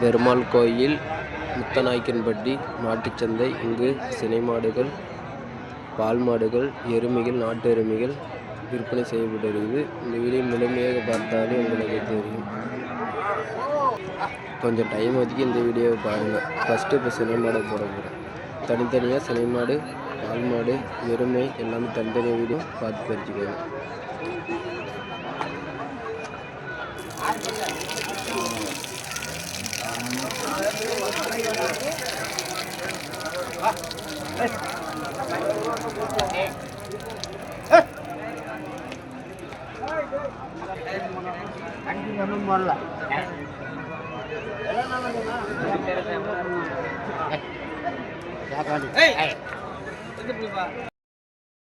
பெருமாள் கோயில் முத்தநாயக்கன்பட்டி மாட்டுச்சந்தை இங்கு சினை மாடுகள் பால் மாடுகள் எருமைகள் நாட்டு எருமைகள் விற்பனை செய்யப்படுகிறது இந்த வீடியோ முழுமையாக பார்த்தாலே உங்களுக்கு தெரியும். கொஞ்சம் டைம் ஒதுக்கி இந்த வீடியோவை பாருங்கள் ஃபஸ்ட்டு இப்போ சினை மாடை போட போகிறேன் தனித்தனியாக சினை மாடு பால் மாடு எருமை எல்லாமே தனித்தனியாக வீடியோ பார்த்து தெரிஞ்சுக்கோங்க.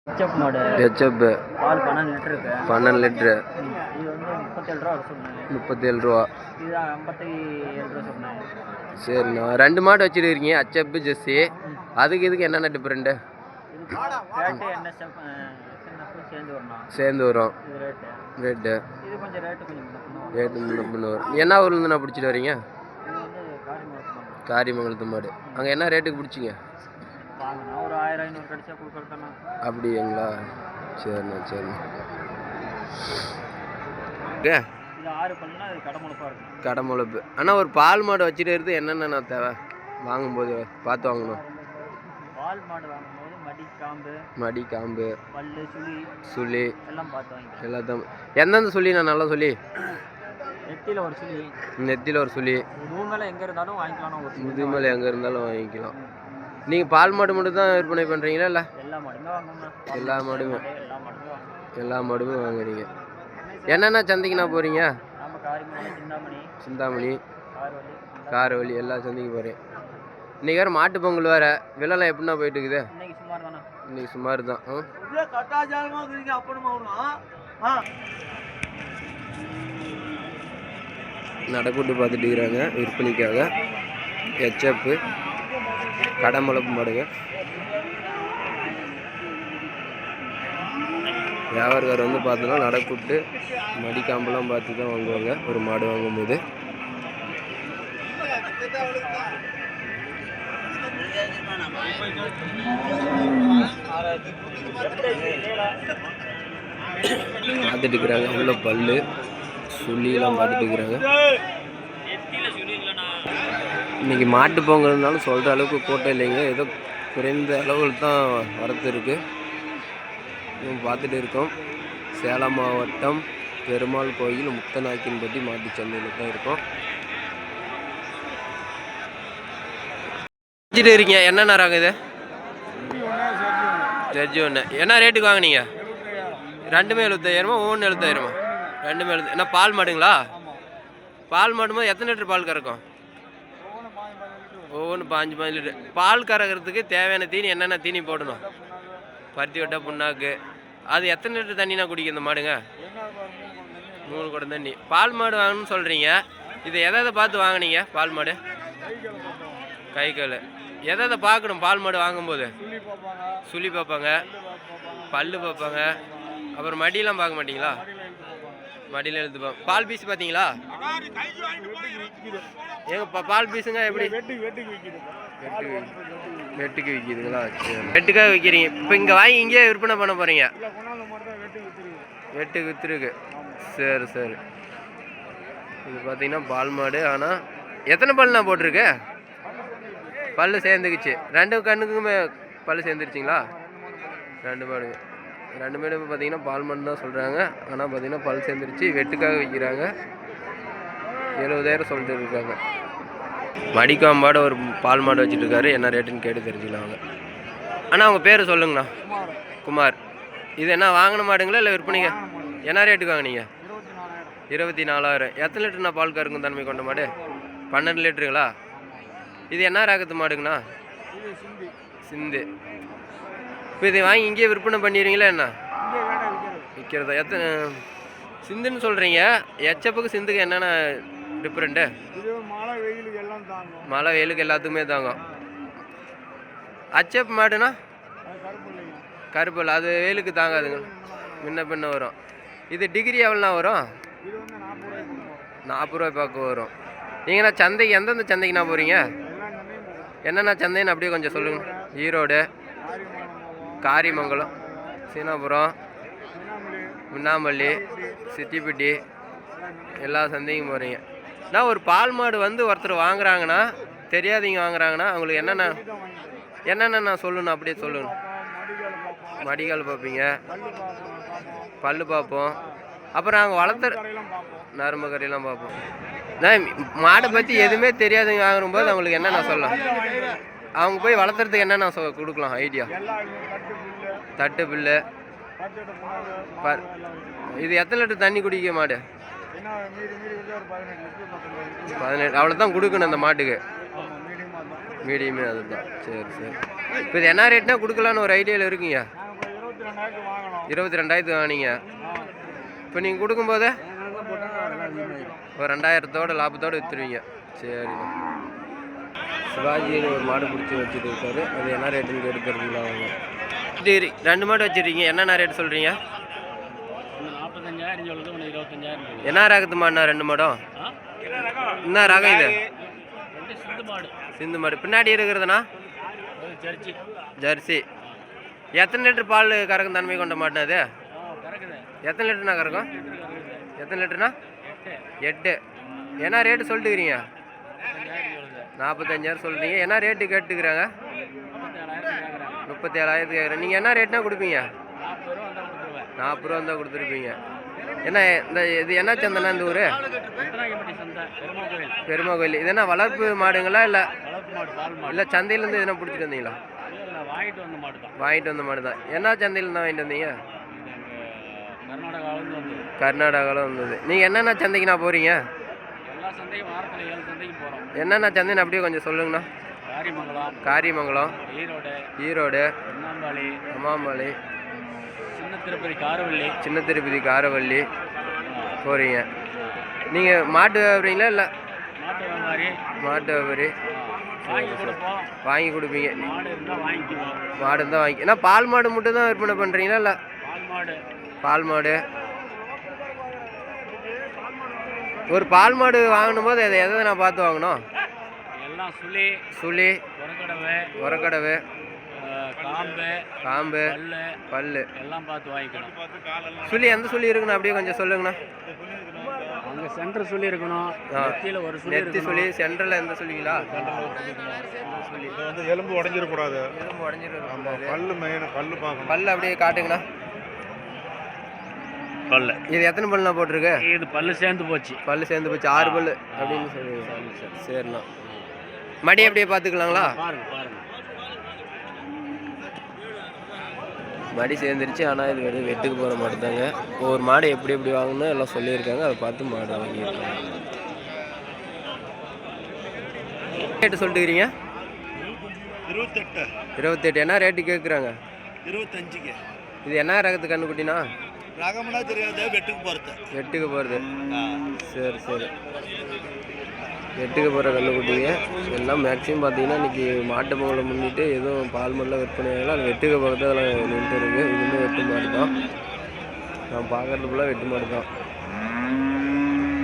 ஹெச்எப் மாடு ஹெச்எப் பால் பன்னெண்டு லிட்டர் பன்னெண்டு வந்து முப்பத்தேழு ரூபா சொன்னாங்க. முப்பத்தேழு ரூபா. இது ஐம்பத்தி ஏழு ரூபா சொன்னாங்க. சரிண்ணா. ரெண்டு மாடு வச்சுருக்கீங்க அச்சப்பு ஜெஸ்ஸி அதுக்கு இதுக்கு என்னென்ன டிஃப்ரெண்ட்டு சேர்ந்து வரும். ரேட்டு ரேட்டு வரும் என்ன ஊர்லேருந்து பிடிச்சிட்டு வரீங்க? காரியமங்கலத்து மாடு. அங்கே என்ன ரேட்டுக்கு பிடிச்சிங்க? அப்படிங்களா? சரிண்ணா சரிண்ணா. ஏ இது ஆறு பல்லுனா இது கடை முழுப்பாக இருக்கும். கடை முளைப்பு ஆனால் ஒரு பால் மாடு வச்சுட்டு இருந்து என்னென்ன தேவை? வாங்கும்போது பார்த்து வாங்கணும். பால் மாடு வாங்கும்போது மடி காம்பு மடி காம்பு பல்லு சுழி சுழி எல்லாம் பார்த்து வாங்கிக்கலாம். எல்லாத்தையும். எந்தெந்த சுழி நான் நல்லா சொல்லி நெத்தியில் ஒரு சுழி நெத்தியில் ஒரு சுழி மூணு மேலே எங்கே இருந்தாலும் வாங்கிக்கலாம் ஒரு முதுமலை எங்கே இருந்தாலும் வாங்கிக்கலாம். நீங்கள் பால் மாடு மட்டும் தான் விற்பனை பண்ணுறீங்களா இல்லை? எல்லா மாடுமே எல்லா மாடுமே. எல்லா மாடுமே வாங்குறீங்க. என்னென்ன சந்தைக்குண்ணா போகிறீங்க சிந்தாமணி காரவழி எல்லா சந்தைக்கும் போகிறேன் இன்றைக்கி வேறு மாட்டு பொங்கல் வேறு. விலைலாம் எப்படிண்ணா போயிட்டு இருக்குது இன்னைக்கு சுமார் தானே நடக்கூட்டு பார்த்துட்டு இருக்கிறாங்க விற்பனைக்காக. ஹெச்எப்பு கடமுளப்பு மாடுங்க. வியாபாரக்கார் வந்து பார்த்தோன்னா நடக்கூட்டு மடிக்காம்பெல்லாம் பார்த்து தான் வாங்குவாங்க. ஒரு மாடு வாங்கும்போது. பார்த்துட்டு இருக்கிறாங்க. உள்ள பல்லு சுள்ளியெல்லாம் பார்த்துட்டு இருக்கிறாங்க. இன்னைக்கு மாட்டு பொங்கல்னாலும் சொல்கிற அளவுக்கு கூட்டம் இல்லைங்க. ஏதோ குறைந்த அளவில் தான் வரத்து இருக்குது பார்த்துட்டு இருக்கோம். சேலம் மாவட்டம் பெருமாள் கோயில் முத்தநாயக்கன்பட்டி மாட்டு சந்தையில் தான் இருக்கோம். வச்சுட்டு இருக்கீங்க. என்னென்ன நேரம் இது? ஜட்ஜி ஒன்று என்ன ரேட்டுக்கு வாங்குனீங்க? ரெண்டுமே எழுபத்தாயிரமா ஒவ்வொன்று எழுபத்தாயிரமா? ரெண்டுமே எழுபது என்ன பால் மாடுங்களா? பால் மாடும்போது எத்தனை லிட்டர் பால் கறக்கும்? ஒவ்வொன்று பாஞ்சு பாஞ்சு லிட்டர். பால் கறக்கிறதுக்கு தேவையான தீனி என்னென்ன தீனி போடணும்? பருத்தி விட்டால் புண்ணாக்கு. அது எத்தனை லிட்டர் தண்ணினா குடிக்கும் இந்த மாடுங்க? மூணு குடம் தண்ணி. பால் மாடு வாங்கணும்னு சொல்கிறீங்க இதை எதை எதை பார்த்து வாங்கினீங்க பால் மாடு? கை கால் எதை எதை பார்க்கணும் பால் மாடு வாங்கும்போது? சுழி பார்ப்பாங்க. பல்லு பார்ப்பாங்க. அப்புறம் மடியெலாம் பார்க்க மாட்டிங்களா? மடியில் எழுத்து பால் பீஸ் பார்த்தீங்களா? ஏங்க பால் பீஸுங்க எப்படி? வெட்டுக்கு விற்கிதுங்களா சரி. வெட்டுக்காக விற்கிறீங்க இப்போ இங்கே வாங்கி இங்கேயே விற்பனை பண்ண போகிறீங்க வெட்டுக்கு விற்றுருக்கு சரி சரி. இது பார்த்தீங்கன்னா பால் மாடு. ஆனால் எத்தனை பல்லுண்ணா போட்டிருக்கு? பல் சேர்ந்துக்குச்சு. ரெண்டு கண்ணுக்குமே பல் சேர்ந்துருச்சிங்களா? ரெண்டு மாடு ரெண்டு மாடு பார்த்தீங்கன்னா பால் மாடு தான் சொல்கிறாங்க ஆனால் பார்த்தீங்கன்னா பல் சேர்ந்துருச்சு. வெட்டுக்காக விற்கிறாங்க எழுபதாயிரம் சொல்லிட்டு இருக்காங்க. மடிக்காம்பாட ஒரு பால் மாடு வச்சுட்டுருக்காரு. என்ன ரேட்டுன்னு கேட்டு தெரிஞ்சுக்கலாம் அவங்க அண்ணா அவங்க பேர் சொல்லுங்கண்ணா. குமார். இது என்ன வாங்கின மாடுங்களா இல்லை விற்பனைங்க என்ன ரேட்டுக்கு வாங்குனீங்க? இருபத்தி நாலாயிரம். எத்தனை லிட்டர்ண்ணா பால் கருங்கும் தன்மை கொண்ட மாடு? பன்னெண்டு லிட்டருங்களா? இது என்ன ராகத்து மாடுங்கண்ணா? சிந்து. இப்போ இதை வாங்கி இங்கேயே விற்பனை பண்ணிடுறீங்களா என்ன? விற்கிறதா எத்தனை சிந்துன்னு சொல்கிறீங்க எச்சப்புக்கு சிந்துக்கு என்னென்ன டிஃப்ரெண்ட்டு. மழை வெயிலுக்கு எல்லாம் தாங்கும் மழை வெயிலுக்கு எல்லாத்துக்குமே தாங்கும் அச்சப் மாடுனா? அது கருப்பு அது வெயிலுக்கு தாங்காதுங்க. முன்ன பின்ன வரும். இது டிகிரி எவ்வளோண்ணா வரும்? நாற்பது ரூபாய் பக்கம் வரும். நீங்கண்ணா சந்தைக்கு எந்தெந்த சந்தைக்குண்ணா போகிறீங்க என்னென்ன சந்தைன்னு அப்படியே கொஞ்சம் சொல்லுங்க. ஈரோடு காரிமங்கலம் சீனாபுரம் முன்னாமல்லி சித்திப்பட்டி எல்லா சந்தைக்கும் போகிறீங்க நான் ஒரு பால் மாடு வந்து ஒருத்தர் வாங்குறாங்கன்னா தெரியாதவங்க வாங்குறாங்கன்னா அவங்களுக்கு என்னென்ன என்னென்ன நான் சொல்லணும் அப்படியே சொல்லணும். மடிகால் பார்ப்பீங்க. பல்லு பார்ப்போம். அப்புறம் நாங்கள் வளர்த்துற நரும்பு நரம்பு கறியெல்லாம் பார்ப்போம். நான் மாடை பற்றி எதுவுமே தெரியாதவங்க வாங்கும்போது அவங்களுக்கு என்ன நான் சொல்லலாம்? அவங்க போய் வளர்த்துறதுக்கு என்ன நான் சொ- கொடுக்கலாம் ஐடியா? தட்டு புல்லு. தட்டு பில்லு இது எத்தனை லிட்டர் தண்ணி குடிக்க மாடு? பதினெட்டு அவ்வளோ தான் கொடுக்கணும் அந்த மாட்டுக்கு. மீடியமே அதுதான். சரி சரி. இப்போ இது என்ன ரேட்னா கொடுக்கலான்னு ஒரு ஐடியாவில் இருக்கீங்க? இருபத்தி ரெண்டாயிரத்து வாங்கினோம். இருபத்தி ரெண்டாயிரத்து வாங்கினீங்க. இப்போ நீங்கள் கொடுக்கும்போது? ஒரு ரெண்டாயிரத்தோட லாபத்தோடு விற்றுருவீங்க சரிண்ணா சிவாஜின்னு ஒரு மாடு பிடிச்சி வச்சுட்டு இருக்காரு. அது என்ன ரேட்டுன்னு கேட்டு தெரிஞ்சுக்கலாம் அவங்க சரி ரெண்டு மாடு வச்சுருக்கீங்க. என்னென்ன ரேட் சொல்கிறீங்க நாற்பத்தஞ்சாயிரம் சொல்லுது ஒன்று இருபத்தஞ்சாயிரம் சொல்லுது என்ன ரகத்து மாடுண்ணா ரெண்டு மாடும்? என்ன ரகம் இது? சிந்து மாடு. சிந்து மாடு. பின்னாடி இருக்கிறதுனா ஒரு சர்ச்சி ஜெர்சி. எத்தனை லிட்டர் பால் கறக்கும் தன்மை கொண்ட மாட்டுனா அது எத்தனை லிட்டர்னா கறக்கும்? எத்தனை லிட்டர்னா எட்டு. என்ன ரேட்டு சொல்லிட்டுக்கிறீங்க? நாற்பத்தஞ்சாயிரம் சொல்கிறீங்க என்ன ரேட்டு கேட்டுக்கிறாங்க? முப்பத்தேழாயிரம் கேட்குறாங்க. முப்பத்தேழாயிரத்து கேட்குறேன். நீங்கள் என்ன ரேட்னா கொடுப்பீங்க? நாற்பது ரூபா தான் கொடுத்துருப்பீங்க. என்ன இந்த இது என்ன சந்தைனா இந்த ஊர்? முத்தராயப்பட்டி சந்தை பெருமா கோயில். பெருமா கோயில் இது என்ன வளர்ப்பு மாடுங்களா இல்லை இல்லை சந்தையிலேருந்து எதுனா பிடிச்சிட்டு வந்தீங்களா? வாங்கிட்டு வந்த மாடு தான் என்ன சந்தையிலேருந்து வாங்கிட்டு வந்தீங்க? கர்நாடகாவில் வந்தது. நீங்கள் என்னென்ன சந்தைக்குண்ணா போகிறீங்க என்னென்ன சந்தைன்னு அப்படியே கொஞ்சம் சொல்லுங்கண்ணா. காரிமங்கலம் காரியமங்கலம் ஈரோடு ஈரோடு சின்ன திருப்பதி காரவள்ளி சின்ன திருப்பதி காரவள்ளி போகிறீங்க நீங்கள் மாட்டு வியாபாரிங்களா இல்லை? மாட்டு வியாபாரி. வாங்கி கொடுப்பீங்க. மாடு தான் வாங்கி ஏன்னா பால் மாடு மட்டும் தான் விற்பனை பண்ணுறீங்களா இல்லை? பால் மாடு. ஒரு பால் மாடு வாங்கணும் போது எதை எதை நான் பார்த்து வாங்கணும்? எல்லாம் சுழி சுழி உரக்கடவை. உரக்கடவு. காம்பு காம்பு பல்லு பல்லு. எல்லாம் பார்த்து வாங்கிக்கணும். சுழி எந்த சுழி இருக்குண்ணா அப்படியே கொஞ்சம் சொல்லுங்கண்ணா. அங்கே சென்டர் சொல்லி இருக்கணும். நெத்தியில் ஒரு சுழி நெத்தி சுழி சென்டரில் எந்த சுழிங்களா இது வந்து எலும்பு உடஞ்சிடக்கூடாது. எலும்பு உடஞ்சிட்டு பல்லு மெயின் பல்லு பார்க்கணும். பல்லு அப்படியே காட்டுங்கண்ணா. பல்லு. இது எத்தனை பல்லுண்ணா போட்டிருக்கு? இது பல்லு சேர்ந்து போச்சு. பல்லு சேர்ந்து போச்சு. ஆறு பல்லு அப்படின்னு சொல்லுங்க. சரிண்ணா. மடி அப்படியே பார்த்துக்கலாங்களா? மடி சேர்ந்துருச்சு. ஆனால் இது வெறும் வெட்டுக்கு போகிற மாடு தாங்க ஒவ்வொரு மாடு எப்படி எப்படி வாங்கணும் எல்லாம் சொல்லியிருக்காங்க. அதை பார்த்து மாடு வாங்கியிருக்காங்க. ரேட்டு சொல்லிட்டுக்கிறீங்க? இருபத்தெட்டு. இருபத்தெட்டு. என்ன ரேட்டு கேட்குறாங்க? இருபத்தஞ்சுக்கு. இது என்ன ரகத்து கண்ணுக்குட்டினா? ரகம்னா தெரியாது வெட்டுக்கு போகிறது வெட்டுக்கு போகிறது சரி சரி. வெட்டுக்கு போகிற கண்ணுக்குட்டிங்க எல்லாம் மேக்ஸிமம் பார்த்தீங்கன்னா இன்றைக்கி மாட்டு பொங்கலை முன்னிட்டு எதுவும் பால் மண்ணில் விற்பனை ஆகல அது வெட்டுக்கு போகிறது அதெல்லாம் நின்று இருக்குது இதுவுமே வெட்டு மாடு தான். நான் பார்க்குறது ஃபுல்லாக வெட்டு மாடு தான்.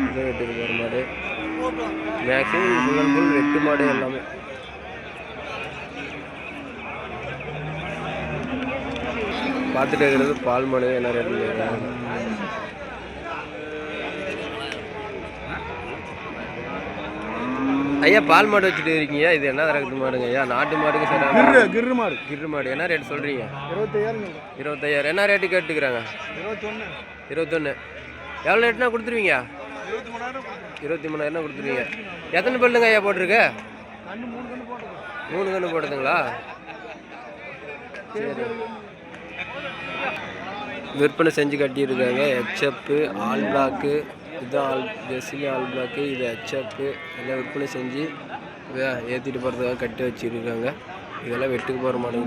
இது வெட்டுக்கு போகிற மாடு. மேக்ஸிமம் ஃபுல் அண்ட் ஃபுல் வெட்டு மாடு எல்லாமே. பார்த்துட்டு இருக்கிறது பால் மாடு என்ன கேட்குறாங்க? ஐயா பால் மாடு வச்சுட்டு இருக்கீங்க. இது என்ன ரகத்து மாடுங்க ஐயா? நாட்டு மாடுக்கு சரி கிரு மாடு. கிரு மாடு. என்ன ரேட் சொல்கிறீங்க இருபத்தையாயிரம் இருபத்தையாயிரம் என்ன ரேட்டு கேட்டுக்கிறாங்க? இருபத்தொன்று இருபத்தொன்று எவ்வளோ ரேட்னா கொடுத்துருவீங்க? இருபத்தி மூணாயிரம் கொடுத்துருவீங்க? எத்தனை பல்லுங்க ஐயா போட்டிருக்கு? மூணு கன்று போடுதுங்களா சரி. விற்பனை செஞ்சு கட்டியிருக்காங்க. ஹெச்எப்பு ஆல் பிளாக்கு இதுதான் ஆல் ஜெர்சிலி ஆல் பிளாக்கு இது ஹெச்எப்பு எல்லாம் விற்பனை செஞ்சு ஏற்றிட்டு போகிறதுக்காக கட்டி வச்சுருக்காங்க. இதெல்லாம் வெட்டுக்கு போகிற மாதிரி